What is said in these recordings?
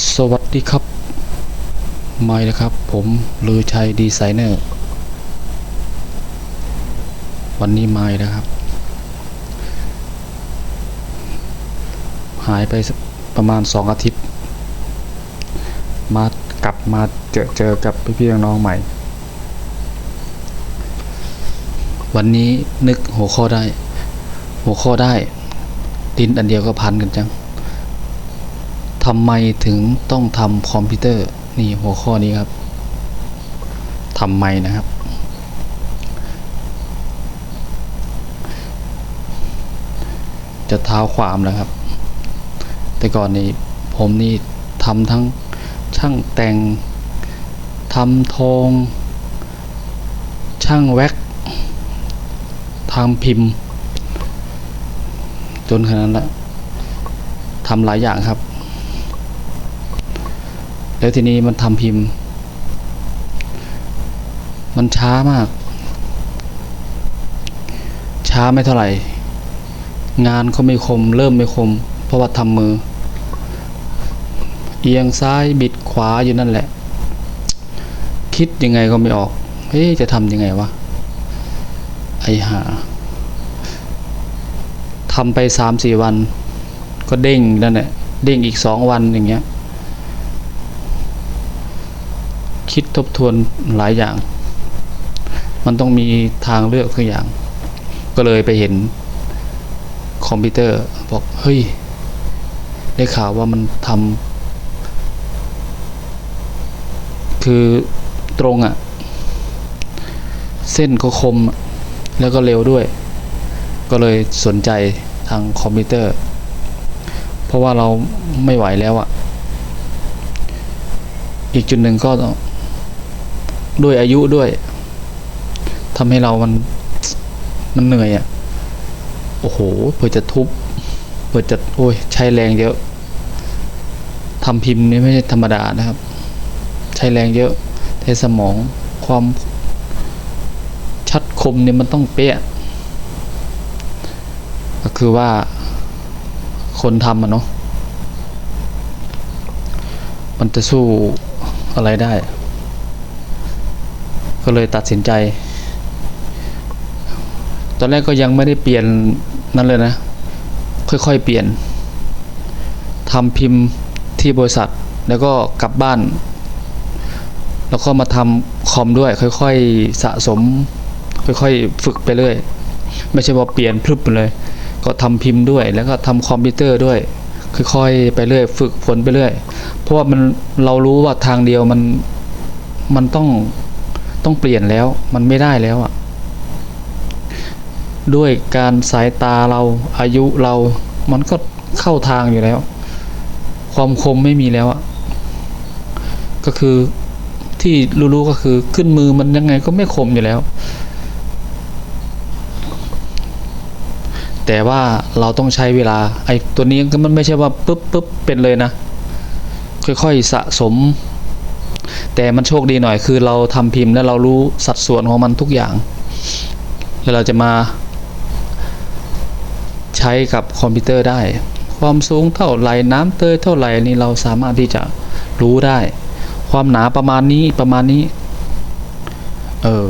สวัสดีครับไม่นะครับ ผมลือชัยดีไซเนอร์ วันนี้ไม่นะครับ หายไปประมาณสองอาทิตย์ มากลับมาเจอเจอกับพี่ๆน้องๆใหม่ วันนี้นึกหัวข้อได้ หัวข้อได้ ดินอันเดียวก็พันกันจัง ทำไมถึงต้องทำคอมพิวเตอร์นี่หัวข้อนี้ครับทำไมนะครับ จะเท้าความแล้วครับ แต่ก่อนนี้ผมนี่ทำทั้งช่างแต่งทำทองช่างแว็กทำพิมพ์ จนขนาดนั้นละทำหลายอย่างครับ แล้วทีนี้มันทำพิมพ์ มันช้ามาก ช้าไม่เท่าไหร่ งานก็ไม่คม เริ่มไม่คม เพราะว่าทำมือ เอียงซ้ายบิดขวาอยู่นั่นแหละ คิดยังไงก็ไม่ออก เฮ้ยจะทำยังไงวะ ไอหาทำไปสามสี่วัน ก็เด้งนั่นแหละ เด้งอีกสองวันอย่างเงี้ย คิดทบทวนหลายอย่าง มันต้องมีทางเลือกทุกอย่าง ก็เลยไปเห็นคอมพิวเตอร์บอกเฮ้ย ได้ข่าวว่ามันทำคือตรงอะ่ะ เส้นก็คมแล้วก็เร็วด้วย ก็เลยสนใจทางคอมพิวเตอร์ เพราะว่าเราไม่ไหวแล้วอะ่ะอีกจุดหนึ่งก็ ด้วยอายุด้วยทำให้เรามันมันเหนื่อยอะ่ะ โอ้โห เพื่อจะทุบ เพื่อจะโอ้ยใช้แรงเยอะทำพิมพ์นี่ไม่ใช่ธรรมดานะครับ ใช้แรงเยอะใช้สมองความชัดคมเนี่ยมันต้องเป๊ะก็คือว่าคนทำอะเนาะมันจะสู้อะไรได้ ก็เลยตัดสินใจ ตอนแรกก็ยังไม่ได้เปลี่ยนนั่นเลยนะ ค่อยๆเปลี่ยนทำพิมพ์ที่บริษัท แล้วก็กลับบ้าน แล้วก็มาทำคอมด้วย ค่อยๆสะสม ค่อยๆฝึกไปเรื่อย ไม่ใช่ว่าเปลี่ยนพรึบเลย ก็ทำพิมพ์ด้วย แล้วก็ทำคอมพิวเตอร์ด้วยค่อยๆไปเรื่อย ฝึกฝนไปเรื่อย เพราะว่ามันเรารู้ว่าทางเดียวมันมันต้อง ต้องเปลี่ยนแล้วมันไม่ได้แล้วอะ่ะด้วยการสายตาเราอายุเรามันก็เข้าทางอยู่แล้ว ความคมไม่มีแล้วอะ่ะก็คือที่รู้ๆก็คือขึ้นมือมันยังไงก็ไม่คมอยู่แล้ว แต่ว่าเราต้องใช้เวลาไอ้ตัวนี้ก็มันไม่ใช่ว่าปุ๊บปุ๊บเป็นเลยนะ ค่อยๆสะสม แต่มันโชคดีหน่อยคือเราทำพิมพ์แล้วเรารู้สัดส่วนของมันทุกอย่าง แล้วเราจะมา ใช้กับคอมพิวเตอร์ได้ ความสูงเท่าไหร่น้ำเตยเท่าไหร่นี่เราสามารถที่จะรู้ได้ ความหนาประมาณนี้ประมาณนี้ เออ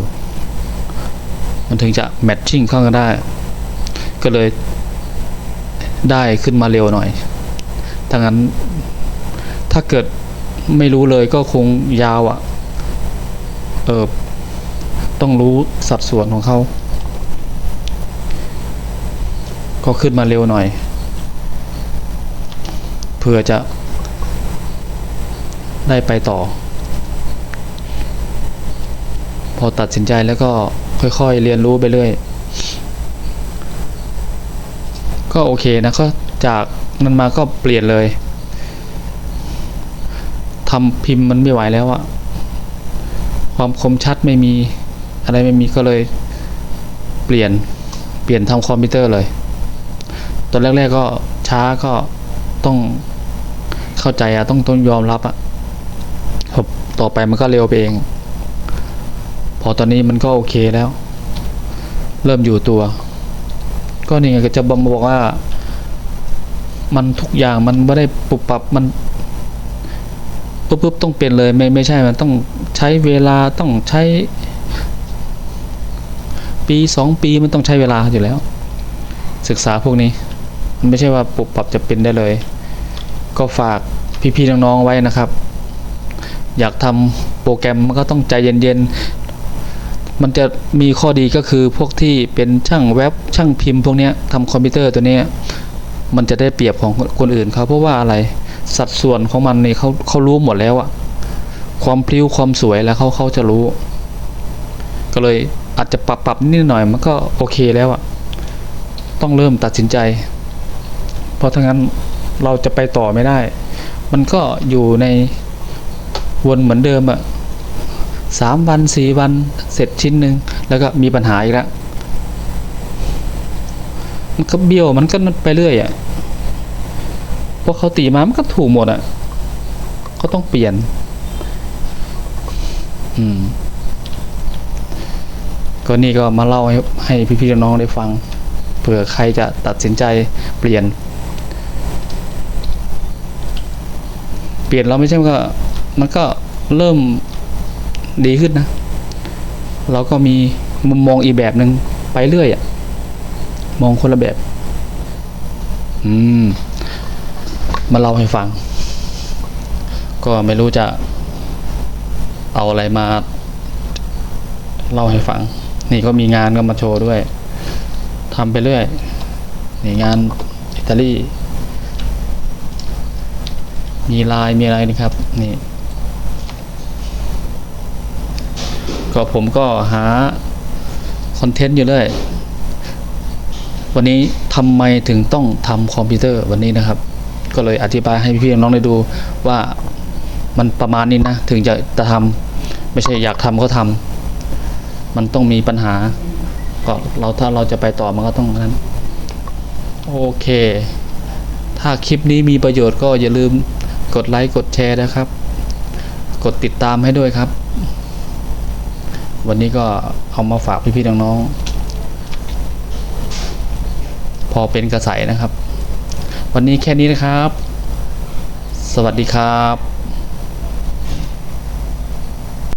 มันถึงจะแมทชิ่งเข้ากันได้ ก็เลยได้ขึ้นมาเร็วหน่อยถ้างั้นถ้าเกิด ไม่รู้เลยก็คงยาวอะ่ะ เออต้องรู้สัดส่วนของเขา ก็ขึ้นมาเร็วหน่อย เพื่อจะได้ไปต่อ พอตัดสินใจแล้วก็ค่อยๆเรียนรู้ไปเรื่อย ก็โอเคนะก็จากนั้นมาก็เปลี่ยนเลย ทำพิมพ์มันไม่ไหวแล้วอะความคมชัดไม่มีอะไรไม่มีก็เลยเปลี่ยนเปลี่ยนทำคอมพิวเตอร์เลย ตอนแรกๆก็ช้าก็ต้องเข้าใจอะต้องต้องยอมรับอะต่อไปมันก็เร็วไปเอง พอตอนนี้มันก็โอเคแล้ว เริ่มอยู่ตัว ก็นี่ไงก็จะบอกว่า มันทุกอย่างมันไม่ได้ปุบปับมัน ปุ๊บปุ๊บต้องเปลี่ยนเลยไม่ไม่ใช่มันต้องใช้เวลาต้องใช้ ปีสองปีมันต้องใช้เวลาอยู่แล้ว ศึกษาพวกนี้ มันไม่ใช่ว่าปรับปรับจะเป็นได้เลย ก็ฝากพี่ๆน้องๆไว้นะครับ อยากทำโปรแกรมมันก็ต้องใจเย็นๆมันจะมีข้อดีก็คือพวกที่เป็นช่างเว็บช่างพิมพ์พวกนี้ทำคอมพิวเตอร์ตัวนี้มันจะได้เปรียบของคนอื่นเขาเพราะว่าอะไร สัดส่วนของมันนี่เขาเขารู้หมดแล้วอะความพลิ้วความสวยแล้วเขาเขาจะรู้ ก็เลยอาจจะปรับปรับนิดหน่อยมันก็โอเคแล้วอะต้องเริ่มตัดสินใจ เพราะถ้างั้นเราจะไปต่อไม่ได้ มันก็อยู่ในวนเหมือนเดิมอะสามวันสี่วันเสร็จชิ้นหนึ่งแล้วก็มีปัญหาอีกแล้วมันก็เบี้ยวมันก็ไปเรื่อยอะ พวกเขาตีมามันก็ถูกหมดอะก็ต้องเปลี่ยน อืม ก็นี่ก็มาเล่าให้ให้พี่ๆน้องๆได้ฟัง เผื่อใครจะตัดสินใจเปลี่ยน เปลี่ยนเราไม่ใช่ว่ามันก็เริ่มดีขึ้นนะ เราก็มีมุมมองอีกแบบหนึ่งไปเรื่อยอะมองคนละแบบ อืม มาเล่าให้ฟัง ก็ไม่รู้จะเอาอะไรมาเล่าให้ฟัง นี่ก็มีงานก็มาโชว์ด้วยทำไปเรื่อยนี่งานอิตาลีมีลายมีอะไรนี่ครับ นี่ ก็ผมก็หาคอนเทนต์อยู่เรื่อยวันนี้ทำไมถึงต้องทำคอมพิวเตอร์วันนี้นะครับ ก็เลยอธิบายให้พี่ๆน้องๆได้ดูว่ามันประมาณนี้นะถึงจะจะทำไม่ใช่อยากทำก็ทำมันต้องมีปัญหา ก็เราถ้าเราจะไปต่อมันก็ต้องนั้นโอเค ถ้าคลิปนี้มีประโยชน์ก็อย่าลืมกดไลค์กดแชร์นะครับ กดติดตามให้ด้วยครับ วันนี้ก็เอามาฝากพี่ๆน้องๆพอเป็นกระใสนะครับ วันนี้แค่นี้นะครับ สวัสดีครับ